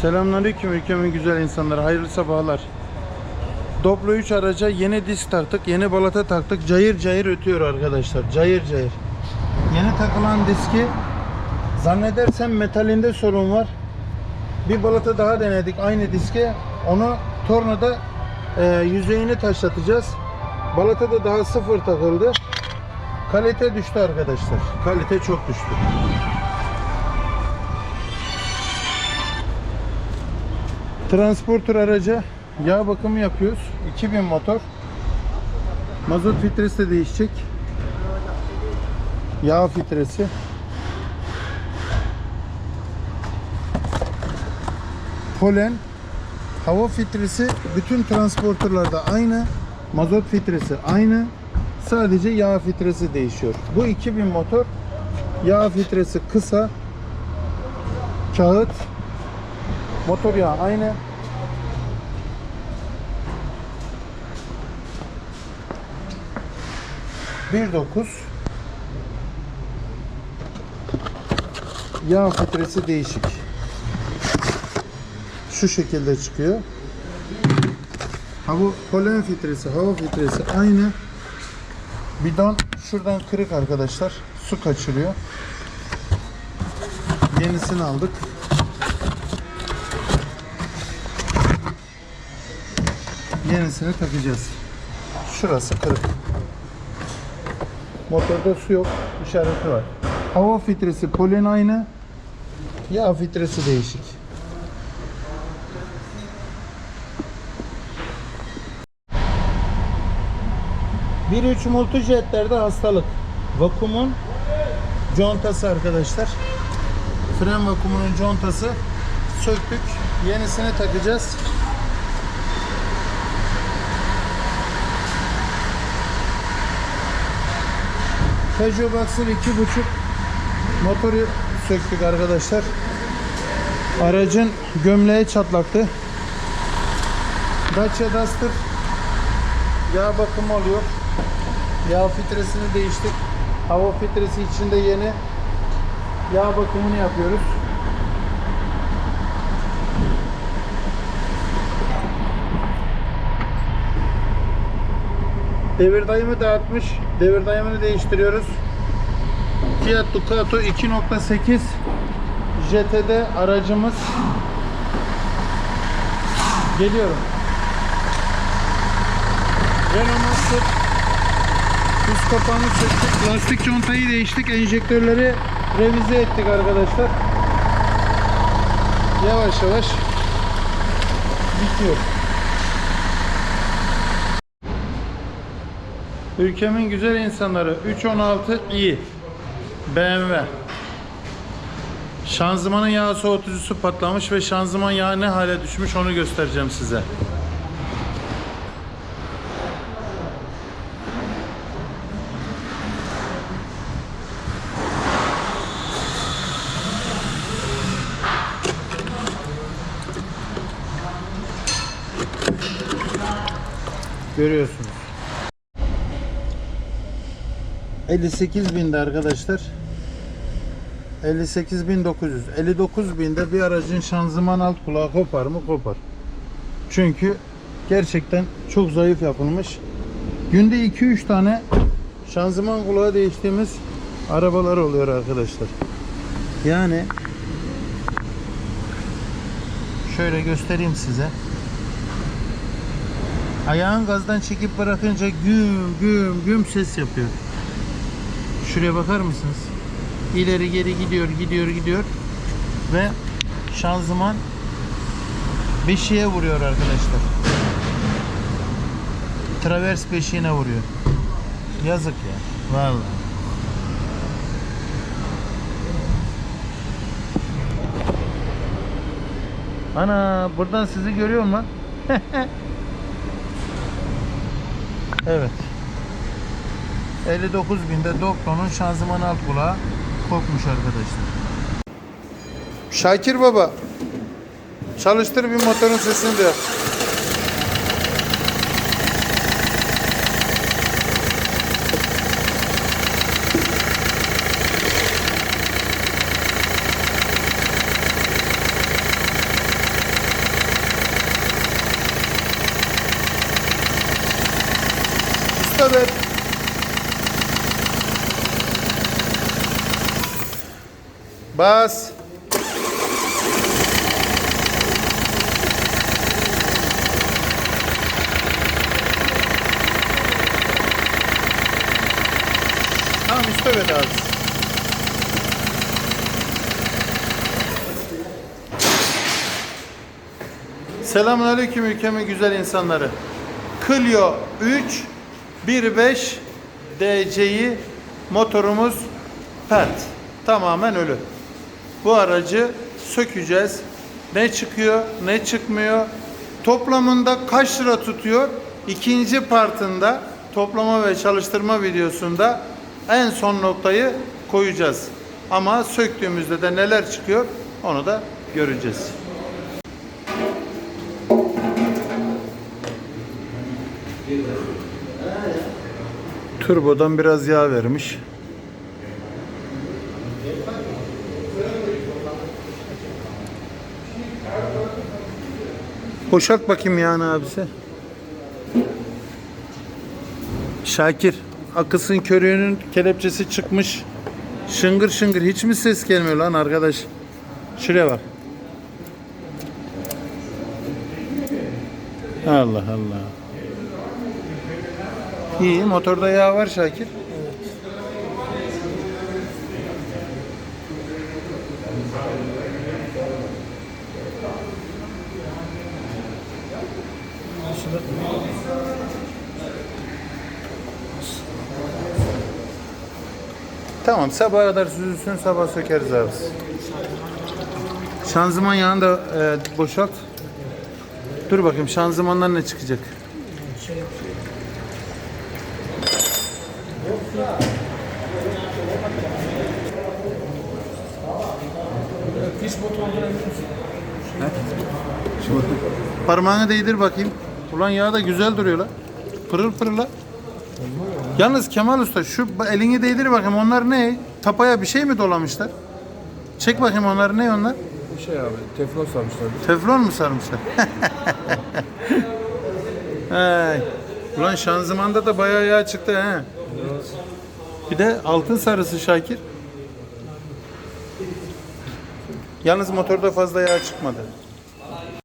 Selamünaleyküm ülkemin güzel insanları. Hayırlı sabahlar. Doblo 3 araca yeni disk taktık. Yeni balata taktık. Cayır cayır ötüyor arkadaşlar. Cayır cayır. Yeni takılan diski zannedersem metalinde sorun var. Bir balata daha denedik aynı diske. Onu tornada e, yüzeyini taşlatacağız. Balata da daha sıfır takıldı. Kalite düştü arkadaşlar. Kalite çok düştü. Transporter araca yağ bakımı yapıyoruz. 2000 motor. Mazot filtresi de değişecek. Yağ filtresi. Polen. Hava filtresi bütün transporterlarda aynı. Mazot filtresi aynı. Sadece yağ filtresi değişiyor. Bu 2000 motor. Yağ filtresi kısa. Kağıt. Motor yağı aynı. Bir dokuz. Yağ filtresi değişik. Şu şekilde çıkıyor. Hava polen filtresi, hava filtresi aynı. Bidon şuradan kırık arkadaşlar. Su kaçırıyor. Yenisini aldık. Yenisini takacağız. Şurası kırık. Motorda su yok. işareti var. Hava filtresi polen aynı. Yağ filtresi değişik. Bir üç multijetlerde hastalık. Vakumun contası arkadaşlar. Fren vakumunun contası. Söktük. Yenisini takacağız. Peugeot Boxer 2.5 motoru söktük arkadaşlar. Aracın gömleği çatlaktı. Dacia Duster yağ bakımı oluyor. Yağ filtresini değiştik. Hava filtresi içinde yeni yağ bakımını yapıyoruz. Devir dayımı dağıtmış. Devir dayımını değiştiriyoruz. Fiat Ducato 2.8 JT'de aracımız geliyorum. Renault Master üst kapağını söktük. Lastik contayı değiştik. Enjektörleri revize ettik arkadaşlar. Yavaş yavaş bitiyor. Ülkemin güzel insanları 316 i BMW Şanzımanın yağ soğutucusu patlamış ve şanzıman yağı ne hale düşmüş onu göstereceğim size. Görüyorsunuz. 58 binde arkadaşlar. 58.900 59 binde bir aracın şanzıman alt kulağı kopar mı kopar. Çünkü gerçekten çok zayıf yapılmış. Günde 2-3 tane şanzıman kulağı değiştiğimiz arabalar oluyor arkadaşlar. Yani şöyle göstereyim size. Ayağın gazdan çekip bırakınca güm güm güm ses yapıyor. Şuraya bakar mısınız? İleri geri gidiyor, gidiyor, gidiyor ve şanzıman beşiğe vuruyor arkadaşlar. Travers beşiğine vuruyor. Yazık ya. Vallahi. Ana buradan sizi görüyor mu? evet. 59 binde Dokto'nun şanzıman alt kulağı kopmuş arkadaşlar. Şakir baba çalıştır bir motorun sesini de. Usta Bas. Tamam üstü ver abi. Selamünaleyküm ülkemin güzel insanları. Clio 3 1.5 DC'yi motorumuz pert. Tamamen ölü. Bu aracı sökeceğiz. Ne çıkıyor, ne çıkmıyor. Toplamında kaç lira tutuyor? İkinci partında toplama ve çalıştırma videosunda en son noktayı koyacağız. Ama söktüğümüzde de neler çıkıyor onu da göreceğiz. Turbodan biraz yağ vermiş. Boşalt bakayım yağını abisi. Şakir, akısın körüğünün kelepçesi çıkmış. Şıngır şıngır hiç mi ses gelmiyor lan arkadaş? Şuraya bak. Allah Allah. İyi, motorda yağ var Şakir. Tamam, sabaha kadar süzülsün, sabah sökeriz abi. Şanzıman yağını da e, boşalt. Dur bakayım şanzımandan ne çıkacak? Parmağını değdir bakayım. Ulan yağ da güzel duruyor lan. Pırıl pırıl lan. Yalnız Kemal Usta şu elini değdir bakayım onlar ne? Tapaya bir şey mi dolamışlar? Çek bakayım onlar ne onlar? Bu şey abi teflon sarmışlar. Teflon mu sarmışlar? Hey. Ulan şanzımanda da bayağı yağ çıktı he. Bir de altın sarısı Şakir. Yalnız motorda fazla yağ çıkmadı.